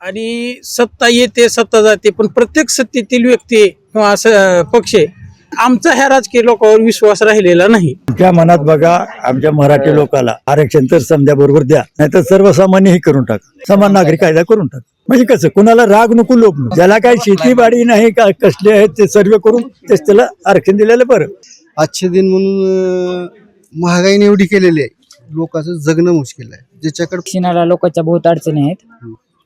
आणि सत्ता येते सत्ता जाते पण प्रत्येक सत्तेतील व्यक्ती किंवा असं पक्ष आमचा ह्या राजकीय लोकांवर विश्वास राहिलेला नाही. आमच्या मनात बघा आमच्या मराठी लोकाला आरक्षण तर समजा बरोबर द्या नाहीतर सर्वसामान्य हे करून टाक. समान नागरिक कायदा करून टाक. म्हणजे कसं कुणाला राग नको लोक नको. ज्याला काही शेतीबाडी नाही का कसले आहेत ते सर्व करून तेच त्याला आरक्षण दिलेलं बरं. आजचे दिन म्हणून महागाईने एवढी केलेली आहे. लोकांचं जगणं मुश्किल आहे. ज्याच्याकडे लोकांच्या बहुत अडचणी आहेत.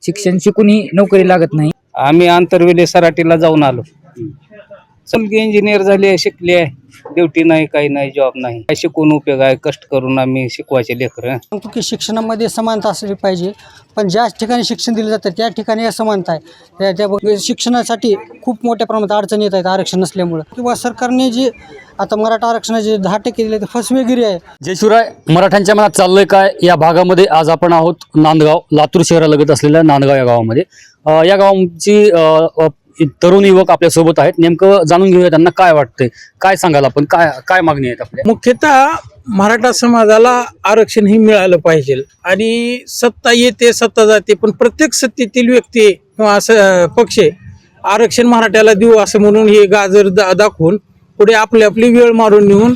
शिक्षण शिकूनही नोकरी लागत नाही. आम्ही आंतरवेले सराटीला जाऊन आलो. मुलगी इंजिनियर झाली आहे शिकली आहे. ड्युटी नाही काही नाही जॉब नाही. काय शिकून उपयोग आहे कष्ट करून आम्ही शिकवायचे लेकरं. सांगतो की शिक्षणामध्ये समानता असली पाहिजे पण ज्या ठिकाणी शिक्षण दिलं जातं त्या ठिकाणी असमानता आहे. त्या- त्या बघ- शिक्षणासाठी खूप मोठ्या प्रमाणात अडचणी येत आहेत आरक्षण नसल्यामुळं. किंवा सरकारने जे आता मराठा आरक्षणाचे दहा टक्के दिले ते फसवेगिरी आहे. जयशिवराय मराठ्यांच्या मनात चाललंय काय? या भागामध्ये आज आपण आहोत नांदगाव लातूर शहरालगत असलेल्या नांदगाव या गावामध्ये. अं, या गावाची अं, अं, तरुण युवक आपल्यासोबत आहेत. नेमकं जाणून घेऊया त्यांना काय वाटतंय. काय सांगाल आपण? काय काय मागणी आहेत आपल्या? मुख्यतः मराठा समाजाला आरक्षण ही मिळालं पाहिजे आणि सत्ता येते सत्ता जाते पण प्रत्येक सत्तेतील व्यक्ती किंवा असं पक्ष आरक्षण मराठ्याला देऊ असं म्हणून हे गाजर दा दाखवून पुढे आपली आपली वेळ मारून नेऊन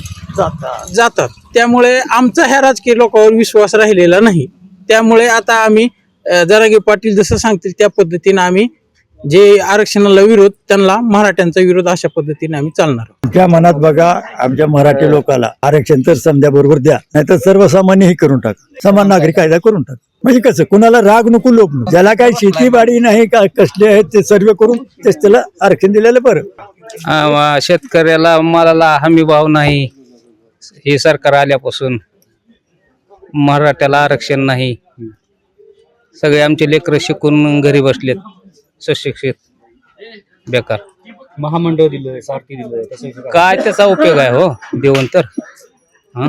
जातात. त्यामुळे आमचा ह्या राजकीय लोकांवर विश्वास राहिलेला नाही. त्यामुळे आता आम्ही जरांगे पाटील जसं सांगतील त्या पद्धतीने आम्ही जे आरक्षणाला विरोध त्यांना मराठ्यांचा विरोध अशा पद्धतीने आम्ही चालणार. आमच्या मनात बघा आमच्या मराठी लोकाला आरक्षण तर समजा बरोबर द्या नाहीतर सर्वसामान्य हे करून टाक. समान नागरिक कायदा करून टाक. म्हणजे कसं कुणाला राग नको लोक नको. ज्याला काही शेतीबाडी नाही का कसले आहेत ते सर्व करून तेच त्याला आरक्षण दिलेलं बरं. आम्हा शेतकऱ्याला मालाला हमी भाव नाही. हे सरकार आल्यापासून मराठ्याला आरक्षण नाही. सगळे आमचे लेकरं शिकून घरी बसलेत. सुशिक्षित बेकार. महामंडळ दिलं सारथी दिलं काय त्याचा उपयोग आहे हो? देऊन तर हं?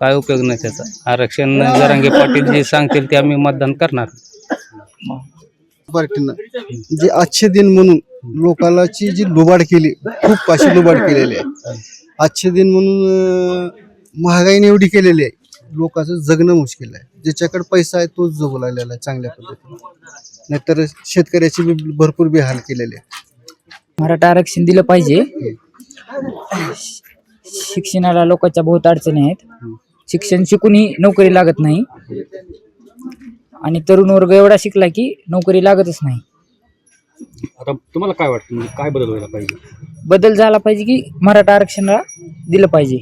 काय उपयोग नाही त्याचा? आरक्षण जरांगे पाटील जे सांगतील ते आम्ही मतदान करणार. पार्टीनं जे आजचे दिन म्हणून लोकांची जी लुबाड केली खूप अशी लुबाड केलेली आहे. आजचे दिन म्हणून महागाईने एवढी केलेली आहे. लोकांचं जगणं मुश्किल आहे. ज्याच्याकडे पैसा आहे तोच जगू लागलेला आहे चांगल्या पद्धतीने. नाहीतर शेतकऱ्याची बी भरपूर बेहाल केलेली आहे मराठा आरक्षण दिलं पाहिजे. शिक्षणाला लोकांच्या बहुत अडचणी आहेत. शिक्षण शिकूनही नोकरी लागत नाही. आणि तरुण वर्ग एवढा शिकला की नोकरी लागतच नाही. आता तुम्हाला काय वाटतं? म्हणजे काय बदल व्हायला पाहिजे? बदल झाला पाहिजे की मराठा आरक्षणाला दिलं पाहिजे.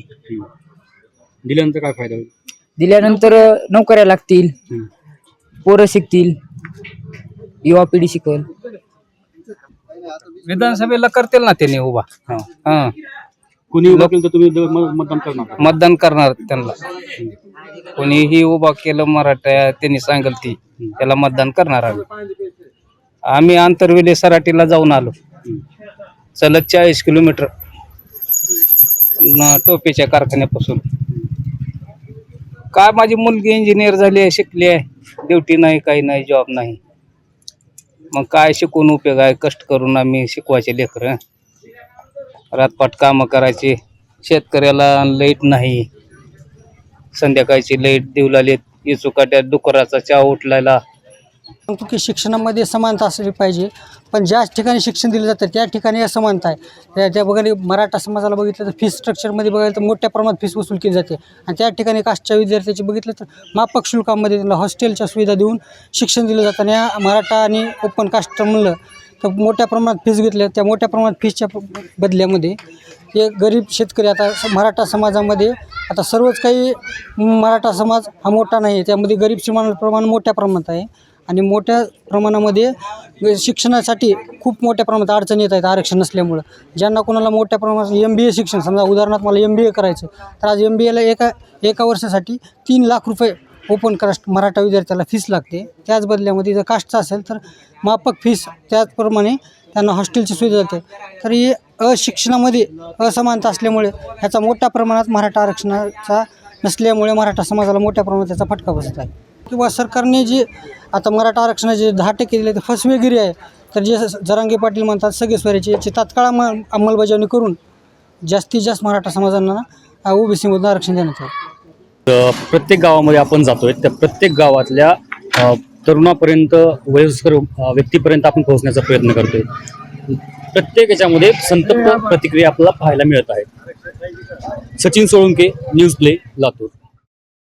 दिल्यानंतर काय फायदा होईल? दिल्यानंतर नोकऱ्या लागतील. हम्म. पोरं शिकतील. युवा पिढी शिकल विधानसभेला करतील ना त्यांनी उभा. हा. कुणी उभं केलं तर तुम्ही द- म- मतदान करणार मतदान करणार त्यांना. कोणीही उभा केलं मराठा त्यांनी सांगेल ती. त्याला मतदान करणार आम्ही. आम्ही आंतरवेले सराटीला जाऊन आलो. चलत चाळीस किलोमीटर. न- टोपीच्या कारखान्यापासून. काय माझी मुलगी इंजिनियर झाली आहे शिकली आहे. ड्युटी नाही काही नाही जॉब नाही. मग काय शिकून उपयोग आहे? कष्ट करून आम्ही शिकवायचे लेकरं. रातपाट कामं करायचे. शेतकऱ्याला लाइट नाही. संध्याकाळची लाइट देऊ लागलीत इचुकाट्यात डुकराचा चहा उठलायला. सांगतो की शिक्षणामध्ये समानता असली पाहिजे. पण ज्या ठिकाणी शिक्षण दिलं जातं त्या ठिकाणी असमानता आहे. त्या त्या बघायला मराठा समाजाला बघितलं तर फीस स्ट्रक्चरमध्ये बघायला तर मोठ्या प्रमाणात फीस वसूल केली जाते. आणि त्या ठिकाणी कास्टच्या विद्यार्थ्याची बघितलं तर मापक शुल्कामध्ये त्यांना हॉस्टेलच्या सुविधा देऊन शिक्षण दिलं जातं. आणि या मराठा आणि ओपन कास्ट म्हणलं तर मोठ्या प्रमाणात फीस घेतल्या. त्या मोठ्या प्रमाणात फीसच्या बदल्यामध्ये हे गरीब शेतकरी आता मराठा समाजामध्ये आता सर्वच काही मराठा समाज हा मोठा नाही आहे. त्यामध्ये गरीब श्रीमान प्रमाण मोठ्या प्रमाणात आहे. आणि मोठ्या प्रमाणामध्ये शिक्षणासाठी खूप मोठ्या प्रमाणात अडचणी येत आहेत आरक्षण नसल्यामुळं. ज्यांना कोणाला मोठ्या प्रमाणात एम बी ए शिक्षण समजा उदाहरणार्थ मला एम बी ए करायचं तर आज एम बी एला एका एका वर्षासाठी तीन लाख रुपये ओपन कास्ट मराठा विद्यार्थ्याला फीस लागते. त्याच बदल्यामध्ये जर कास्टचं असेल तर माफक फीस त्याचप्रमाणे त्यांना हॉस्टेलची सुविधा जाते तर हे अशिक्षणामध्ये असमानता असल्यामुळे ह्याचा मोठ्या प्रमाणात मराठा आरक्षणाचा नसल्यामुळे मराठा समाजाला मोठ्या प्रमाणात त्याचा फटका बसत आहे. किंवा सरकारने जे आता मराठा आरक्षणाचे दहा टक्के दिले ते फसवेगिरी आहे तर जे जरांगी जरांगे पाटील म्हणतात सगळे स्वराची याची तात्काळ अंमल अंमलबजावणी करून जास्तीत जास्त मराठा समाजांना ओबीसीमधून आरक्षण देण्यात आलं प्रत्येक गावामध्ये आपण जातोय त्या प्रत्येक गावातल्या तरुणापर्यंत वयस्कर व्यक्तीपर्यंत आपण पोहोचण्याचा प्रयत्न करतोय. प्रत्येक याच्यामध्ये संतप्त प्रतिक्रिया आपल्याला पाहायला मिळत आहे. Sachin Solunke News Play Latur.